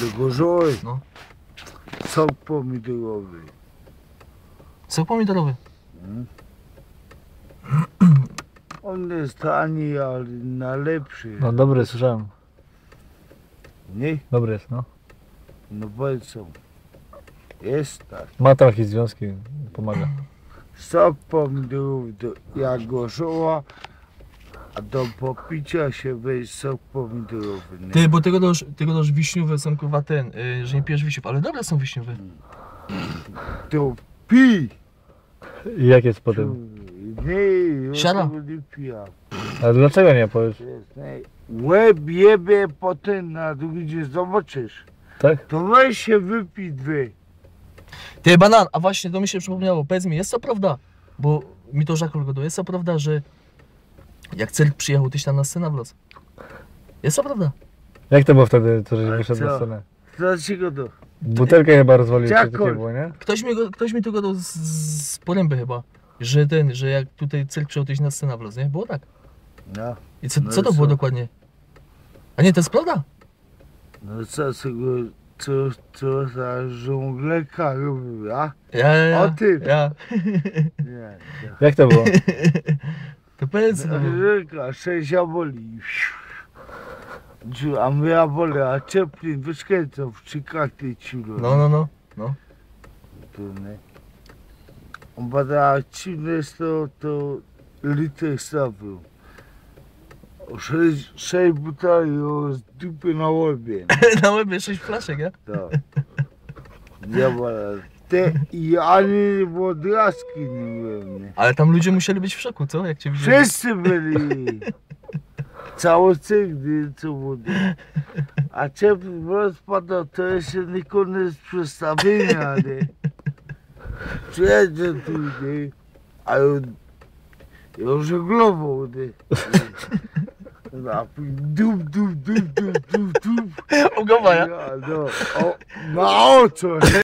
do. No. Sok pomidorowy. Sok pomidorowy. On jest tani, ale na lepszy. No dobry, słyszałem. Nie? Dobry jest, no. No powiedzą. Jest tak. Ma tam jakieś związki, pomaga. Sok pomidorów do jagorzoła, a do popicia się weź sok pomidorowy. Nie? Ty, bo tego też, tego też wiśniowe są kurwa ten, y, że nie pijesz wiśniów, ale dobre są wiśniowe. To pij! I jak jest potem? Nie, ja Siara. tego nie pijam. Ale dlaczego nie powiesz? To jest nie- Łeb jebie potem na drugi dzień zobaczysz. Tak? To weź się wypij dwie. Ty, banan, a właśnie to mi się przypomniało, powiedz mi, jest to prawda? Bo mi to Żakol gadał, jest to prawda, że jak cyrk przyjechał, tyś tam na scenę w los? Jest to prawda? Jak to było wtedy, to żeś Ale wyszedł co? na scenę? Dlaczego to? Butelkę chyba rozwalił, czy takie było, nie? Ktoś mi, go, ktoś mi to gadał z, z poręby chyba, że ten, że jak tutaj cyrk przyjechał, tyś na scenę w los, nie? Było tak. No, I co, No co i to było co? dokładnie? A nie, to jest prawda? no co z tego, co, co za żonglerka robił, a? Ja, ja, ja. O ty. Ja. Nie, Jak to było? To powiedz, co to było. Żonglerka, sześcia boli. Dziu, A moja boli, a Chaplin wyszkręcał w czykach ciulo. No, no, no. Nie. On bada jest to, to liter stawił. Sześć, sześć butali z dupy na łebie. Na łebie sześć flaszek, ja? Tak. Ja bada. Te i ani wodraski nie byłem. Ale tam ludzie musieli być w szoku, co? Jak cię widzieli. Wszyscy byli. Cały cykl, co bude. A Chaplin rozpadał, to jeszcze nie koniec przedstawienia, nie. Przyjedzie tu, nie. A on, on żeglował, nie. Dup, dup, dup, dup, dup, dup. Ugowa, ja? Ja, no, o, na oczy.